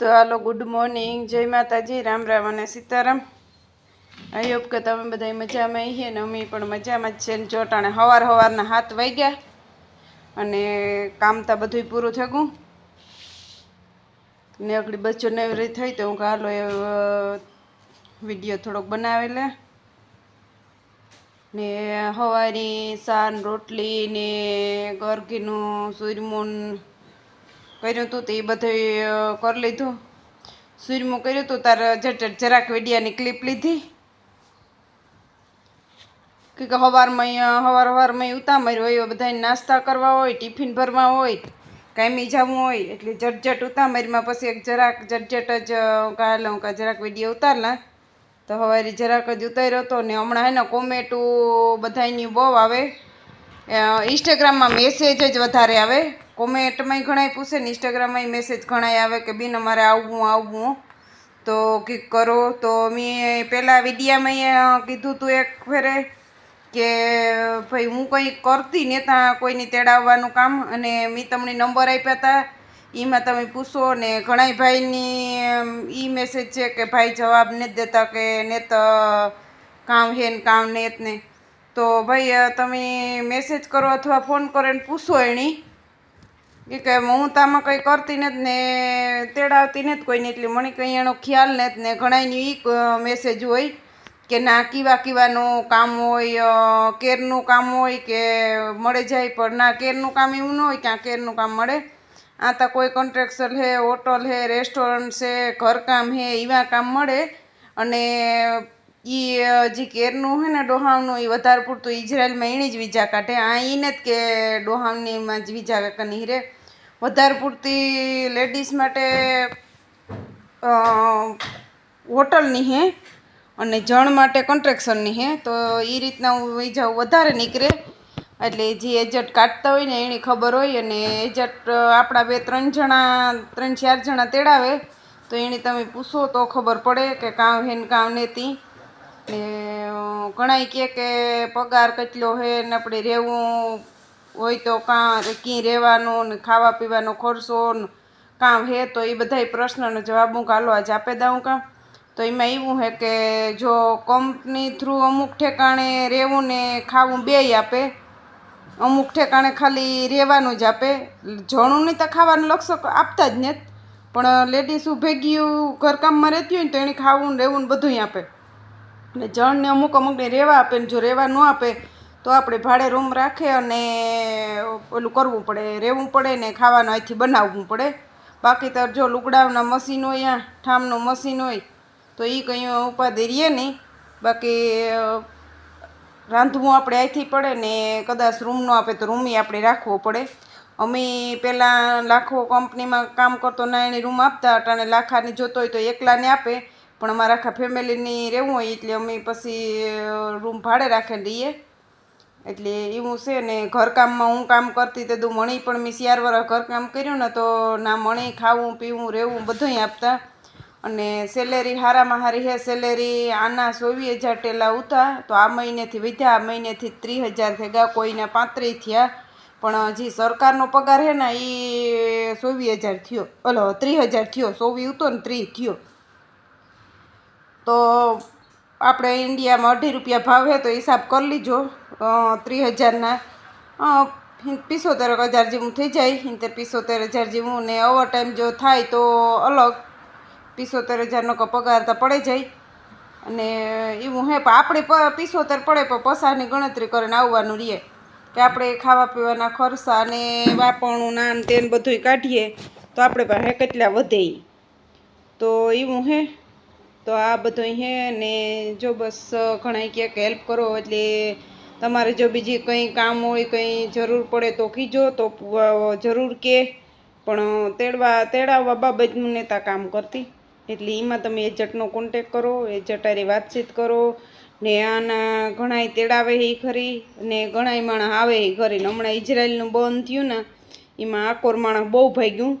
તો હાલો good morning જય માતાજી, રામ રામ અને સીતારામ. આઈ હોપ કે તમે બધા મજામાં આવીએ ને અમે પણ મજામાં જ છે ને ચોટાણે સવાર સવારના હાથ વાગ્યા અને કામ તો બધું પૂરું થઈ ને આગળ બચ્ચો નવરી થઈ તો હું કાલો એ વીડિયો થોડોક બનાવી લે. ને હવારી, સાન, રોટલી ને ગરગીનું, સૂરમૂન કર્યું હતું તે એ બધું કરી લીધું. સુરમું કર્યું હતું તાર જટ જરાક વેડિયાની ક્લિપ લીધી. કે સવારમાં સવાર સવારમાં ઉતામર હોય બધાને નાસ્તા કરવા હોય, ટિફિન ભરવા હોય કાંઈ જવું હોય, એટલે જટજટ ઉતામરમાં પછી એક જરાક જટજટ જ કાલે હું કાં જરાક વીડિયો ઉતારલા. તો હવારે જરાક જ ઉતાર્યો હતો ને હમણાં એને કોમેટું બધાની બહુ આવે. ઇન્સ્ટાગ્રામમાં મેસેજ જ વધારે આવે. કોમેન્ટમાં ઘણાય પૂછે, ને ઇન્સ્ટાગ્રામમાં મેસેજ ઘણાય આવે કે, બેન, અમારે આવવું આવવું. તો ક્લિક કરો. તો મેં પહેલાં વિડીયામાં કીધું હતું એક ફેરે કે, ભાઈ, હું કંઈ કરતી ને ત્યાં કોઈની તેડાવવાનું કામ. અને મેં તમને નંબર આપ્યા હતા એમાં તમે પૂછો ને ઘણાય ભાઈની એ મેસેજ છે કે, ભાઈ, જવાબ નથી દેતા કે ને તો કામ હે ને કામ નેત ને તો ભાઈ તમે મેસેજ કરો અથવા ફોન કરો ને પૂછો એની. એ કે હું તામાં કંઈ કરતી નથી ને તેડાવતી નથી કોઈને, એટલે મને કંઈ એનો ખ્યાલ નથી ને ઘણાની એ મેસેજ હોય કે ના, કીવા કીવાનું કામ હોય કેરનું કામ હોય કે મળે જાય, પણ ના, કેરનું કામ એવું ન હોય ક્યાં કેરનું કામ મળે. આ તો કોઈ કોન્ટ્રાક્ટર હે હોટલ હે રેસ્ટોરન્ટ છે, ઘરકામ હે એવા કામ મળે. અને એ જે કેરનું હે ને ડોહાવનું એ વધારે પૂરતું ઇઝરાયલમાં એણે જ વિઝા કાઢે. આ એને જ કે ડોહાવનીમાં જ વિઝા કાઢની રે વધારે પૂરતી લેડીઝ માટે હોટલની હે અને જણ માટે કન્ટ્રેક્શનની હે, તો એ રીતના હું વિઝા વધારે નીકળે. એટલે જે એજન્ટ કાઢતા હોય ને એની ખબર હોય અને એજન્ટ આપણા બે ત્રણ જણા, ત્રણ ચાર જણા તેડાવે, તો એની તમે પૂછો તો ખબર પડે કે કાં ને કાં નેતી. ને ઘણાય કહે કે પગાર કેટલો હે ને આપણે રહેવું હોય તો કાં ક્યાં રહેવાનું ને ખાવા પીવાનો ખર્ચો ને કામ હે તો એ બધાય પ્રશ્નનો જવાબ હું કાલો આજે આપે દઉં કાં? તો એમાં એવું હે કે જો કંપની થ્રુ અમુક ઠેકાણે રહેવું ને ખાવું બેય આપે, અમુક ઠેકાણે ખાલી રહેવાનું જ આપે. જણું નહીં તો ખાવાનું લક્ષ આપતા જ ને પણ લેડીઝ ભેગ્યું ઘરકામમાં રહેતી હોય ને તો એને ખાવું ને રહેવું ને બધુંય આપે. એટલે જણને અમુક અમુકને રહેવા આપે ને જો રહેવા ન આપે તો આપણે ભાડે રૂમ રાખે અને ઓલું કરવું પડે, રહેવું પડે ને ખાવાનું અહીંથી બનાવવું પડે. બાકી તો જો લુગડાવના મશીન હોય, આ ઠામનું મશીન હોય, તો એ કંઈ ઉપાધિ રહીએ નહીં. બાકી રાંધવું આપણે અહીંથી પડે ને કદાચ રૂમનો આપે તો રૂમય આપણે રાખવો પડે. અમે પહેલાં લાખો કંપનીમાં કામ કરતો ના એની રૂમ આપતા અટાણે લાખાની જોતો હોય તો એકલાને આપે. પણ અમારા આખા ફેમિલીની રહેવું હોય એટલે અમે પછી રૂમ ભાડે રાખીને રહીએ એટલે એવું છે ને, ઘરકામમાં હું કામ કરતી તે તું મણી પણ મેં ચાર વર્ષ ઘરકામ કર્યું ને તો ના મણી ખાવું, પીવું, રહેવું બધુંય આપતા. અને સેલેરી હારામાં હારી હે, સેલેરી આના ચોવીસ હજાર ટેલા ઉતા, તો આ મહિનેથી વધ્યા, આ મહિનેથી ત્રીસ હજાર થઈ ગયા કોઈના પાંત્રીસ થયા. પણ જે સરકારનો પગાર હે ને એ ચોવીસ હજાર થયો. ઓલો ત્રીસ હજાર થયો ચોવીસ ઉતો ને ત્રીસ થયો. તો આપણે ઇન્ડિયામાં અઢી રૂપિયા ભાવ હે તો હિસાબ કરી લીજો. ત્રીસ હજારના. પિસોતેર હજાર જેવું થઈ જાય. સિત્તેર, પિસોતેર હજાર જેવું ને ઓવર ટાઈમ જો થાય તો અલગ. પિસોતેર હજારનો પગાર તો પડે જાય. અને એવું હે, પણ આપણે પિસોતેર પડે પણ પસારની ગણતરી કરીને આવવાનું રહીએ કે આપણે ખાવા પીવાના ખર્ચા અને વાપણું નાન તેન બધુંય કાઢીએ તો આપણે પાસે કેટલા વધે તો એવું હે. તો આ બધું હે ને જો બસ ઘણા ક્યાંક હેલ્પ કરો એટલે તમારે જો બીજી કંઈ કામ હોય, કંઈ જરૂર પડે તો કીજો તો જરૂર કે. પણ તેડવા, તેડાવવા બાબતનું નેતા કામ કરતી. એટલે એમાં તમે એજન્ટનો કોન્ટેક કરો, એજન્ટ હારે વાતચીત કરો, ને આના ઘણાય તેડાવે એ ખરી, ને ઘણાય માણસ આવે એ ખરી. હમણાં ઇઝરાયલનું બંધ થયું ને, એમાં આકોર માણસ બહુ ભાગ્યું.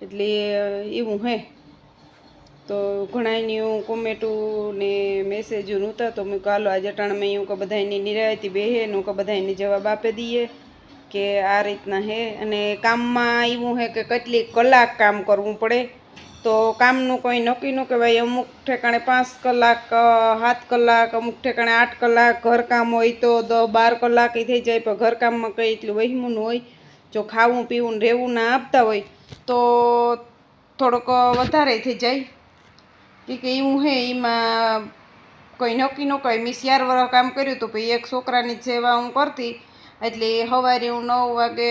એટલે એવું હે. તો ઘણાયની હું કોમેટું ને મેસેજ નહોતા, તો મેં કાલો આજે અટાણમાં હું કે બધાની નિરાયતી બેહે ને કે બધાને જવાબ આપી દઈએ કે આ રીતના હે. અને કામમાં એવું હે કે કેટલી કલાક કામ કરવું પડે. તો કામનું કોઈ નક્કી ન કહેવાય. અમુક ઠેકાણે પાંચ કલાક સાત કલાક, અમુક ઠેકાણે આઠ કલાક ઘરકામ હોય તો દસ બાર કલાક એ થઈ જાય. પણ ઘરકામમાં કંઈ એટલું વહેમું હોય. જો ખાવું, પીવું રહેવું ના આપતા હોય, તો થોડોક વધારે થઈ જાય. ઈ કે હું હે એમાં કંઈ નક્કી ન કહે મેં ચાર વર્ષ કામ કર્યું હતું, પછી એક છોકરાની સેવા હું કરતી. એટલે સવારે હું નવ વાગે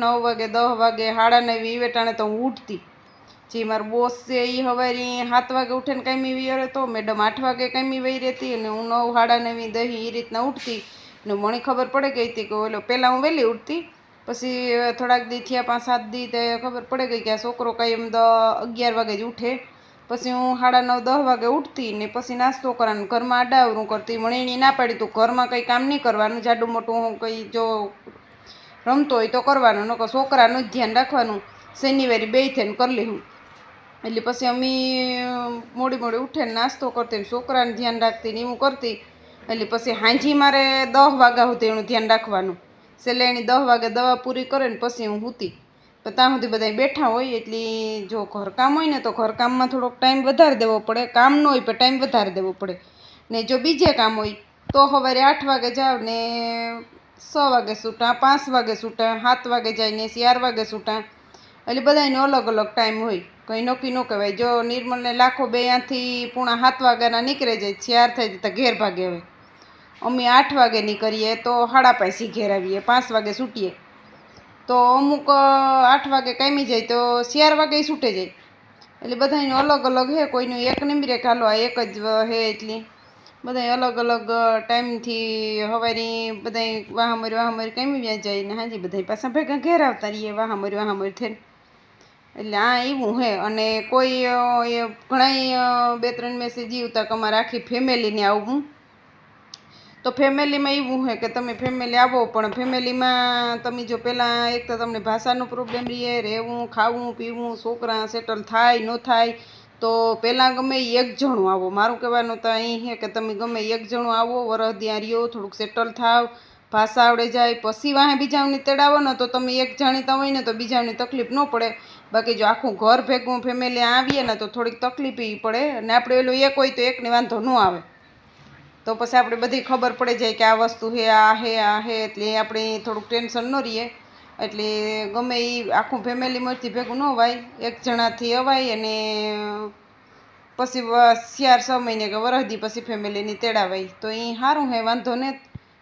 નવ વાગે દસ વાગે સાડા નવે ઈ વેટાણે તો હું ઉઠતી. જે મારો બોસ છે એ સવારે સાત વાગે ઉઠીને કાંઈ વહી રહેતો, મેડમ આઠ વાગે કાંઈ વહી રહેતી અને હું નવ સાડા નવી, દહીં એ રીતના ઉઠતી. ને મને ખબર પડે ગઈ હતી કે ઓલો પહેલાં હું વહેલી ઉઠતી, પછી થોડાક દી થયા પાંચ, સાત દી તે ખબર પડે ગઈ કે આ છોકરો કાંઈ એમ દ અગિયાર વાગે જ ઉઠે. પછી હું સાડા નવ, દસ વાગે ઉઠતી ને પછી નાસ્તો કરવાનું. ઘરમાં આડાવરું કરતી વણીણી ના પાડી તું. ઘરમાં કંઈ કામ નહીં કરવાનું જાડું મોટું હું કંઈ જો રમતો હોય તો કરવાનું, નકર છોકરાનું જ ધ્યાન રાખવાનું. શનિવારે બે થઈને કરી લઈશું એટલે પછી અમે મોડી મોડી ઉઠીને નાસ્તો કરતી છોકરાને ધ્યાન રાખતી ને એવું કરતી. એટલે પછી હાંજી મારે દસ વાગ્યા સુધી એનું ધ્યાન રાખવાનું. છેલ્લે એની દસ વાગે દવા પૂરી કરે ને પછી હું સૂતી તો ત્યાં સુધી બધા બેઠા હોય એટલે જો ઘરકામ હોય ને તો ઘરકામમાં થોડોક ટાઈમ વધારે દેવો પડે. કામ ન હોય પણ ટાઈમ વધારે દેવો પડે. ને જો બીજે કામ હોય તો સવારે આઠ વાગે જાવ ને છ વાગે છૂટા પાંચ વાગે છૂટા સાત વાગે જાય ને ચાર વાગે છૂટા એટલે બધાયનો અલગ અલગ ટાઈમ હોય. કંઈ નક્કી ન કહેવાય. જો નિર્મલને લાખો બે ત્યાંથી પૂણા સાત વાગ્યાના નીકળે જાય, ચાર થાય તો ઘેર ભાગે હવે. અમે આઠ વાગે નીકળીએ તો સાડા પાસે ઘેર આવીએ, પાંચ વાગે છૂટીએ તો અમુક આઠ વાગે કામી જાય તો ચાર વાગે છૂટે જાય. એટલે બધાયનું અલગ અલગ હે, કોઈનું એક નિમરે હાલો આ એક જ હે એટલી. બધાય અલગ અલગ ટાઈમથી હવારી બધાય વાહામરી વાહામરી કામી વ્યા જાય ને હાજી બધાય પાછા ભેગા ઘેર આવતા રહીએ, વાહામરી વાહામરી થઈને. એટલે આ એવું હે. અને કોઈ ઘણાય બે ત્રણ મેસેજ જીવતા કે અમારે આખી ફેમિલીને આવવું તો ફેમિલીમાં એવું છે કે તમે ફેમિલી આવો, પણ ફેમિલીમાં તમે જો પહેલાં એક તો તમને ભાષાનો પ્રોબ્લેમ રહે, રહેવું, ખાવું, પીવું, છોકરા સેટલ થાય, ન થાય, તો પહેલાં ગમે એક જણું આવો. મારું કહેવાનું તો અહીં છે કે તમે ગમે એક જણું આવો, વરસ ત્યાં રહ્યો, થોડુંક સેટલ થાવ, ભાષા આવડે જાય, પછી વાહે બીજાઓને તેડાવો ને તો તમે એક જાણીતા હોય ને તો બીજાઓની તકલીફ ન પડે. બાકી જો આખું ઘર ભેગું ફેમિલી આવીએ ને તો થોડીક તકલીફ પડે અને આપણે પેલું એક હોય તો એકને વાંધો ન આવે. તો પછી આપણે બધી ખબર પડી જાય કે આ વસ્તુ હે, આ હે આ હે, એટલે આપણે થોડુંક ટેન્શન ન રહીએ. એટલે ગમે એ આખું ફેમિલીમાંથી ભેગું ન અવાય એક જણાથી અવાય અને પછી ચાર, છ મહિને કે વરસદી પછી ફેમિલીની તેડાવાય. તો એ સારું હે, વાંધો ને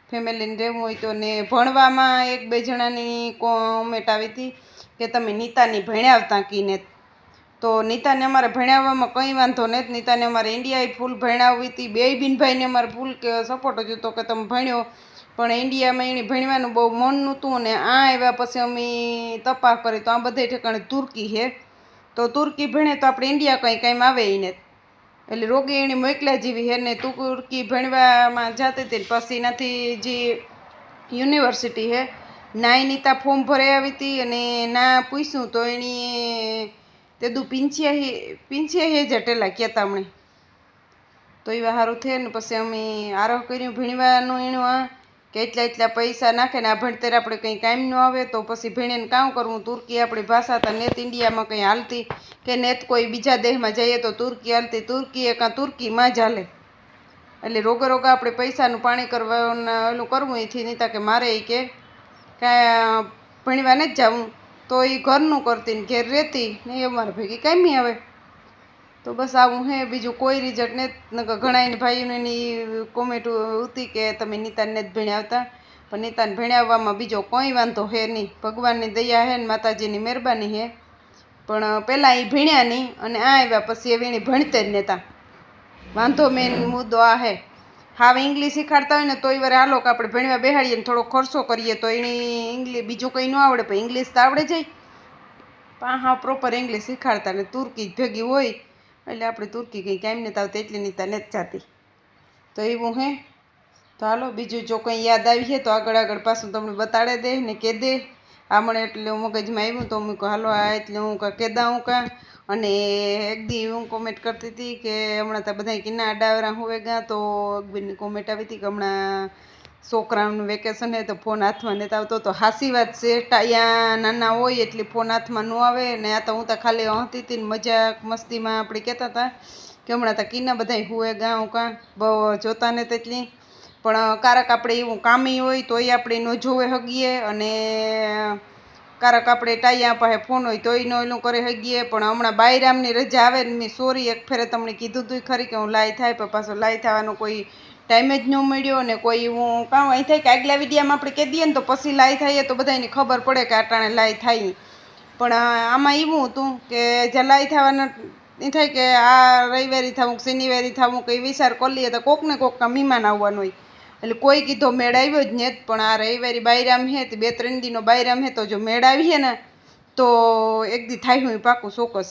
ફેમિલીને રહેવું હોય તો ને ભણવામાં એક બે જણાની કોમેન્ટ આવી હતી કે તમે નીતાની ભણાવતા કીને તો નીતાને અમારે ભણાવવામાં કંઈ વાંધો નથી નીતાને અમારે ઇન્ડિયાએ ફૂલ ભણાવી હતી. બે બિનભાઈને અમારે ફૂલ સપોર્ટ જ હતો કે તમે ભણ્યો. પણ ઇન્ડિયામાં એણે ભણવાનું બહુ મન નહોતું અને આ આવ્યા પછી અમે તપાસ કરી. તો આ બધે ઠેકાણે તુર્કી છે. તો તુર્કી ભણે તો આપણે ઇન્ડિયા કંઈ કાંઈ આવે એને એટલે રોગી એણે મોકલા જેવી હે ને તુર્કી ભણવામાં જતી હતી પછી એનાથી જે યુનિવર્સિટી છે ના નીતા ફોર્મ ભરાઈ આવી હતી અને ના પૂછ્યું તો એની તે દુ પિંચ્યાહી પિંચ્યાહી હજાર ટેલા કહેતા હમણે. તો એવા સારું થયે ને પછી અમે આરોહ કર્યું, ભીણવાનું એણું કે એટલા એટલા પૈસા નાખે ને આ ભણતર આપણે કંઈ કામ ન આવે, તો પછી ભીણીને કામ કરવું તુર્કી આપણી ભાષા તો નેત ઇન્ડિયામાં કંઈ હાલતી, કે નેત કોઈ બીજા દેશમાં જઈએ તો તુર્કી હાલતી, તુર્કી એ કાં તુર્કીમાં જ હાલે. એટલે રોગા રોગા આપણે પૈસાનું પાણી કરવાનું ઓલું કરવું એથી, નહીં કે મારે એ કે, કાંઈ ભણવા નથી જવું તો એ ઘરનું કરતી ને ઘેર રહેતી ને એ અમારે ભેગી કામી આવે. તો બસ આવું હે, બીજું કોઈ રિઝલ્ટ ને નકર ભાઈઓને એની કોમેન્ટ હતી કે તમે નીતાને જ ભણાવતા. પણ નીતાને ભણાવવામાં બીજો કોઈ વાંધો હે નહીં. ભગવાનની દયા હે ને માતાજીની મહેરબાની હે. પણ પહેલાં એ ભણ્યા નહીં અને આ આવ્યા પછી એ એની ભણતે જ નહોતા વાંધો મેન મુદ્દો આ હે. હાવ ઇંગ્લિશ શીખાડતા હોય ને તો વાર હાલો કે આપણે ભણવા બેહાડીએ ને થોડો ખર્ચો કરીએ તો એની ઇંગ્લિશ બીજું કંઈ ન આવડે, પણ ઇંગ્લિશ તો આવડે જાય પણ હા પ્રોપર ઇંગ્લિશ શીખાડતા ને તુર્કી ભેગી હોય, એટલે આપણે તુર્કી કંઈ કાંઈ નથી આવતી, એટલી નીતા નથી જાતી. તો એવું હે. તો હાલો, બીજું જો કંઈ યાદ આવી છે તો આગળ આગળ પાછું તમને બતાડે દે ને કે દે. આ મને એટલે મગજમાં આવ્યું તો હું કહું, હાલો, આ એટલે હું કાં કેદા હું કાં અને એક દી હું કોમેન્ટ કરતી હતી કે હમણાં તો બધા કિના અડાવરા હોવે ગયા તો અકબરની કોમેન્ટ આવી હતી કે હમણાં છોકરાઓનું વેકેશન હે તો ફોન હાથમાં નથી આવતો. તો હાસી વાત છે, ટાયા નાના હોય એટલે ફોન હાથમાં ન આવે. ને આ તો હું તો ખાલી હતી હતી મજાક મસ્તીમાં આપણે કહેતા હતા કે હમણાં તો બધાય બધા હુએ ગાઉં કાં? બહુ જોતા ને તેટલી પણ કારક આપણે એવું કામી હોય તોય આપણે ન જોવે હગીએ. અને કારક આપણે ટાયા પાસે ફોન હોય તોય ન એનું કરે હગીએ પણ હમણાં બાયરામની રજા આવે ને મેં સોરી એક ફેરે તમને કીધું તું ખરી કે હું લાઈ થાય, પણ પાછો લાઈ થવાનો કોઈ ટાઈમ જ ન મળ્યો ને કોઈ હું કાં અહીં થાય કે આગલા વિડીયામાં આપણે કહી દઈએ ને તો પછી લાઈ થાય તો બધાને ખબર પડે કે આટાણે લાઈ થાય. પણ આમાં એવું હતું કે જ્યાં લાઈ થવાના એ થાય કે આ રવિવારી થવું શનિવારી થવું કે વિચાર કરી લઈએ તો કોક ને કોક મહેમાન આવવાનું હોય. એટલે કોઈ કીધો મેળ આવ્યો જ નહીં પણ આ રવિવારી બાયરામ હે તે બે ત્રણ દીનો બાયરામ હે તો જો મેળ આવીએ ને, તો એક દી થાય હું પાકું ચોક્કસ.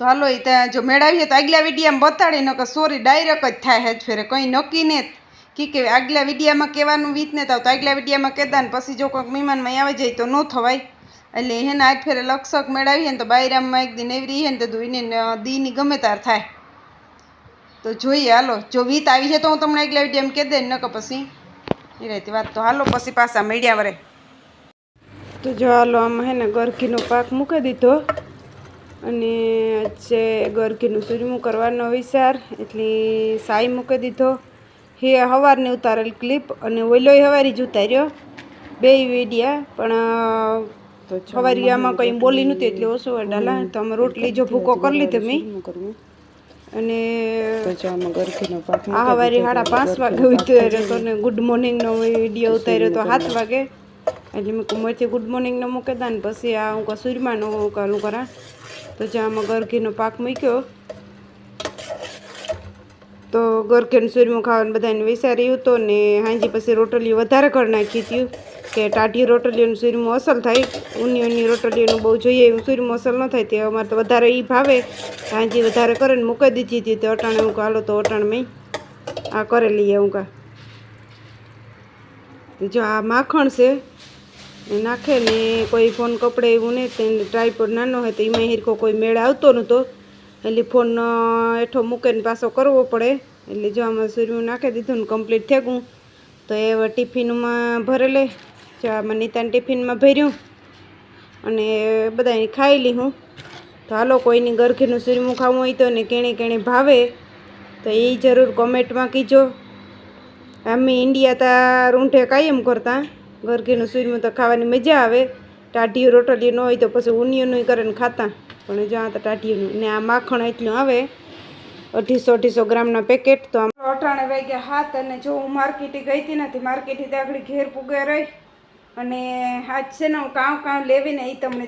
તો હાલો એ ત્યાં જો મેળાવીએ તો આગલા વિડીયામાં બતાડી, નકર સોરી ડાયરેક્ટ જ થાય હેજ ફેરે, કંઈ નક્કી ને કી કે આગલા વિડીયામાં કહેવાનું વીત ને તો આગલા વિડીયામાં કહેતા ને પછી જો કોઈક મહેમાનમાં આવી જાય તો ન થવાય. એટલે એને આજ ફેરે લક્ષક મેળાવીએ ને તો બાયરામમાં એક દિન એવી રહીએ ને તો એને દીની ગમે તાર થાય. તો જોઈએ હાલો. જો વીત આવી છે તો હું તમને એક લેવી એમ કહી દે નકર પછી એ રહેતી વાત. તો હાલો પછી પાછા મીડિયા વરે તો જો હાલો આમાં હે ને ગરકીનો પાક મૂકી દીધો. અને આજે ગરકીનું સૂર્યમું કરવાનો વિચાર એટલે સાઈ મૂકી દીધો. હે સવારની ઉતારેલ ક્લિપ અને ઓઈલોય હવારી જ ઉતાર્યો. બે વિડિયા પણ તો સવારી આમાં કંઈ બોલી નહોતી એટલે ઓછું ડાલા તો અમે રોટલી જો ભૂકો કરી લીધો મેં. અને આ સવારે સાડા પાંચ વાગે ઉતાર્યો હતો ને ગુડ મોર્નિંગનો વીડિયો ઉતાર્યો તો સાત વાગે. એટલે મેં કુમરથી ગુડ મોર્નિંગનો મૂકી દા ને પછી આ હું કસૂરમાંનો કાલું કરા તો જ્યાં આમાં ગરકીનો પાક મૂક્યો. તો ગરકીનું સૂર્યમાં ખાવાનું બધાને વિચાર્યું તો ને હાંજી પછી રોટલી વધારે કરી નાખી હતી કે ટાઢી રોટલીઓનું સૂરમું અસલ થાય ઊની ઊની રોટલીઓનું બહુ જોઈએ એવું સૂરમું અસલ ન થાય, તે અમારે તો વધારે એ ભાવે. હાંજી વધારે કરીને મૂકી દીધી હતી, તો અટાણે હું હાલો તો અટાણ મેં આ કરેલી હું કા જો આ માખણ છે નાખે ને કોઈ ફોન કપડે એવું નહીં તેને ટ્રાયપોડ નાનો હોય તો એમાં હિરકો કોઈ મેળ આવતો નહોતો. એટલે ફોન હેઠો મૂકીને પાછો કરવો પડે. એટલે જો આમાં સૂર્યું નાખી દીધું ને કમ્પ્લીટ થઈ ગયું, તો એ ટિફિનમાં ભરેલે જો આમાં નીતાને ટિફિનમાં ભર્યું અને બધાને ખાઈ લીધું. તો હાલો, કોઈની ગરખીનું સૂર્યમું ખાવું હોય તો ને કેણે કેણે ભાવે. તો એ જરૂર કોમેન્ટમાં કીજો. અમે ઇન્ડિયા તા રૂંઠે કાયમ કરતા. ગરકીનું સૂર્યમું તો ખાવાની મજા આવે. ટાઢિયું રોટલી ન હોય તો પછી ઊનિયનું કરીને ખાતા. પણ જ્યાં તો ટાઢીયું ને આ માખણ એટલું આવે. અઢીસો અઢીસો ગ્રામના પેકેટ. તો આમ અઠાણે વાગ્યા હાથ અને જો હું માર્કેટે ગઈ હતી નથી માર્કેટથી આગળ ઘેર પૂગે રહી. અને આજ છે ને હું કામ કામ લેવીને એ તમને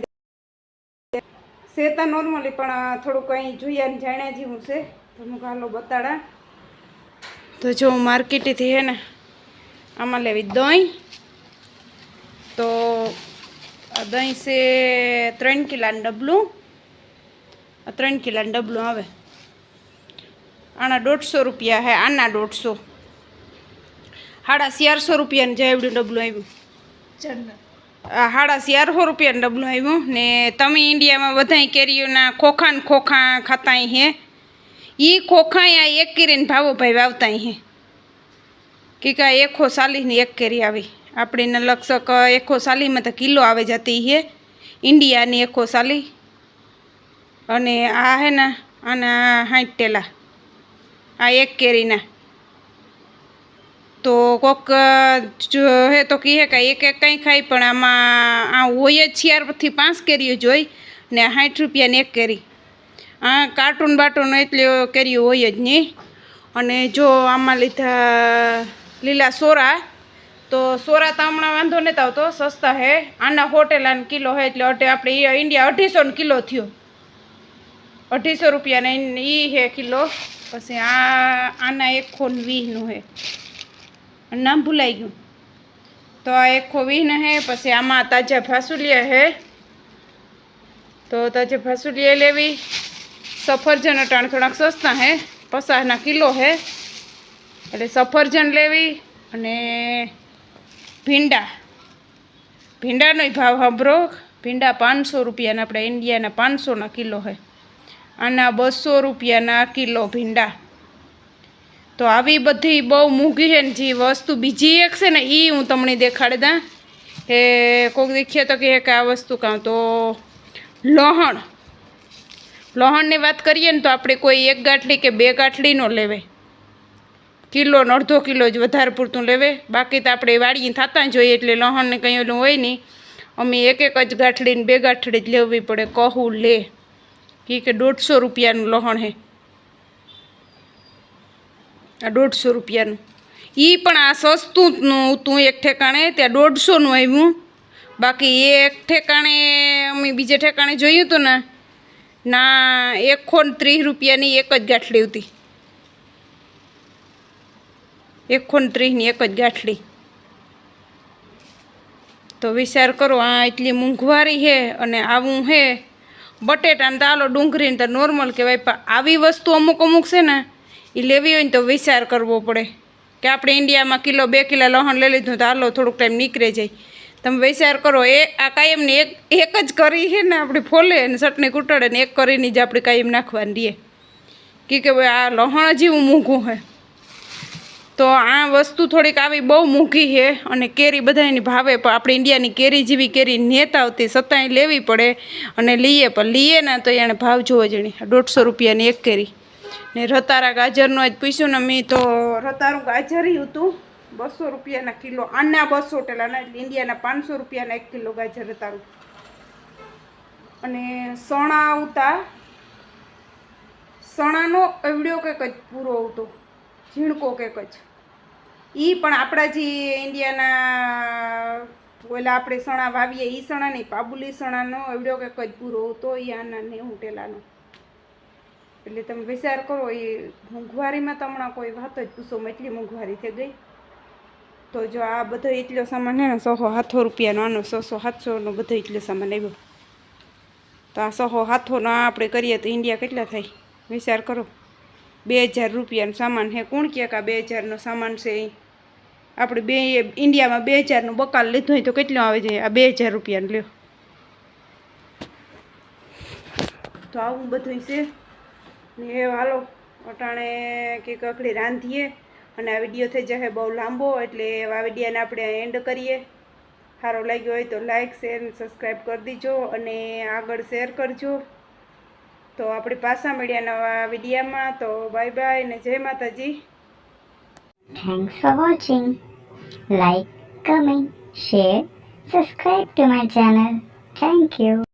સેતા નોર્મલી પણ થોડું કંઈ જોઈએ ને જાણ્યા જેવું છે. તો હું હાલો, બતાડા. તો જો હું માર્કેટેથી હે ને, આમાં લેવી દહીં. તો દહીં છે ત્રણ કિલાનું ડબલું. ત્રણ કિલાનું ડબલું આવે. આના દોઢસો રૂપિયા હે, આના દોઢસો. સાડા ચારસો રૂપિયાનું જેવડું ડબલું આવ્યું. સાડા ચારસો રૂપિયાનું ડબલું આવ્યું ને તમે ઇન્ડિયામાં બધાય કેરીઓના ખોખા ને ખોખા ખાતા હે. એ ખોખા આ એક કેરીને ભાવો ભાઈ વાવતા હે. કે કા એકો સાલીની એક કેરી આવી. આપણે લક્ષક એકો સાલીમાં તો કિલો આવે જતી હે. ઇન્ડિયાની એકો સાલી. અને આ હે ને આના સાઠ ટેલા. આ એક કેરીના. તો કોક હે તો કહે કે એક એક કંઈ ખાય, પણ આમાં, આ હોય જ છિયારથી પાંચ કેરીઓ જોઈ ને સાઠ રૂપિયાની એક કેરી. આ કાર્ટૂન બાટૂન એટલે કેરીઓ હોય જ નહીં. અને જો આમાં લીધા, લીલા સોરા, તો સોરા તો હમણાં વાંધો નથી આવતો, સસ્તા હે. આના હોટેલાનો કિલો હે, એટલે અઢે, આપણે ઇન્ડિયા અઢીસોનો કિલો થયો. અઢીસો રૂપિયાના એ હે કિલો. પછી આ, આના એક ખોન વીસનું હે. નામ ભૂલાઈ ગયું. તો આ એક વીસના હે, પછી આમાં તાજા ફાસુલિયા હે. તો તાજા ફાસુલિયા લેવી. સફરજન અટાણ થોડાક સસ્તા હે પસારના કિલો હે. એટલે સફરજન લેવી અને ભીંડા. ભીંડાનો ભાવ સાંભળો. ભીંડા પાંચસો રૂપિયાના, આપણે ઇન્ડિયાના પાંચસોના કિલો હે. આના બસો રૂપિયાના કિલો ભીંડા. તો આવી બધી બહુ મૂંઘી છે ને જે વસ્તુ, બીજી એક છે ને એ હું તમને દેખાડી દઉં. એ કોઈક દેખીએ તો કહે કે આ વસ્તુ કાં તો લોહણ. લોહણની વાત કરીએ ને તો આપણે કોઈ એક ગાંઠલી કે બે ગાંઠલી લેવે કિલો ને અડધો કિલો જ વધારે પૂરતું લેવે બાકી તો આપણે વાળી થતા જોઈએ એટલે લહણને કંઈ ઓલું હોય નહીં. અમે એક એક જ ગાંઠડીને બે ગાંઠડી જ લેવી પડે, કહું લે. કી કે દોઢસો રૂપિયાનું લહણ હે આ દોઢસો રૂપિયાનું. એ પણ આ સસ્તુંનું હતું એક ઠેકાણે, ત્યાં દોઢસોનું આવ્યું. બાકી એક ઠેકાણે, અમે બીજે ઠેકાણે જોયું હતું ને, ના એકસો ત્રીસ રૂપિયાની એક જ ગાંઠલી હતી. એકસો ત્રીસની એક જ ગાંઠલી. તો વિચાર કરો, આ એટલી મોંઘવારી છે અને આવું છે બટેટાને દાલો ડુંગળીને તો નોર્મલ કહેવાય, પણ આવી વસ્તુ અમુક અમુક છે ને એ લેવી હોય ને તો વિચાર કરવો પડે. કે આપણે ઇન્ડિયામાં કિલો બે કિલો લહણ લઈ લીધું તો હાલો થોડુંક ટાઈમ નીકળે જાય. તમે વિચાર કરો, એ આ કાયમની એક એક જ કરી છે ને આપણે ફોલે અને ચટણી કૂટાડે ને એક કરીને જ આપણે કાયમ નાખવાની રહીએ કે કે ભાઈ આ લહણ જેવું મોંઘું છે તો આ વસ્તુ થોડીક આવી બહુ મૂંઘી છે અને કેરી બધાની ભાવે, પણ આપણે ઇન્ડિયાની કેરી જેવી કેરી નેતા આવતી સતાય લેવી પડે અને લઈએ, પણ લઈએ ને તો એને ભાવ જોવો જણી દોઢસો રૂપિયાની એક કેરી. ને રતારા ગાજરનું જ પૂછ્યું ને મેં તો રતારું ગાજર હતું. બસો રૂપિયાના કિલો, આના બસો ટેલાના એટલે ઇન્ડિયાના પાંચસો રૂપિયાના એક કિલો ગાજર રતારું. અને સણા આવતા, સણાનો એવડ્યો કંઈક જ પૂરો આવતો, ઝીણકો કંઈક જ. એ પણ આપણા જે ઇન્ડિયાના, ઓલા આપણે સણા વાવીએ એ સણા નહીં પાબુલી સણાનો એવડ્યો કંઈક જ પૂરો આવતો એ આના નેવું ટેલાનો. એટલે તમે વિચાર કરો એ મોંઘવારીમાં તો હમણાં કોઈ વાત જ પૂછોમાં એટલી મોંઘવારી થઈ ગઈ. તો જો આ બધો એટલો સામાન હે ને સો સાતસો રૂપિયાનો, આનો સો સો સાતસોનો બધો એટલો સામાન આવ્યો. તો આ સો સાતસોનો આ આપણે કરીએ તો ઇન્ડિયા કેટલા થાય? વિચાર કરો. બે હજાર રૂપિયાનો સામાન હે કોણ કહે કે આ બે હજારનો સામાન છે એ આપણે બે, ઇન્ડિયામાં બે હજારનું બકાલ લીધું હોય તો કેટલું આવે છે? આ બે હજાર રૂપિયાનું લ્યો. તો આવું બધું છે. ને હાલો અટાણે કે કકડી રાંધીએ અને આ વીડિયો થઈ જશે બહુ લાંબો એટલે આ વિડીયોને આપણે એન્ડ કરીએ. સારો લાગ્યો હોય તો લાઈક શેર અને સબસ્ક્રાઈબ કરી દીજો અને આગળ શેર કરજો. તો આપણે પાછા મળ્યા નવા વિડીયામાં. તો બાય બાય ને જય માતાજી. Thanks for watching Like, comment share subscribe to my channel thank you.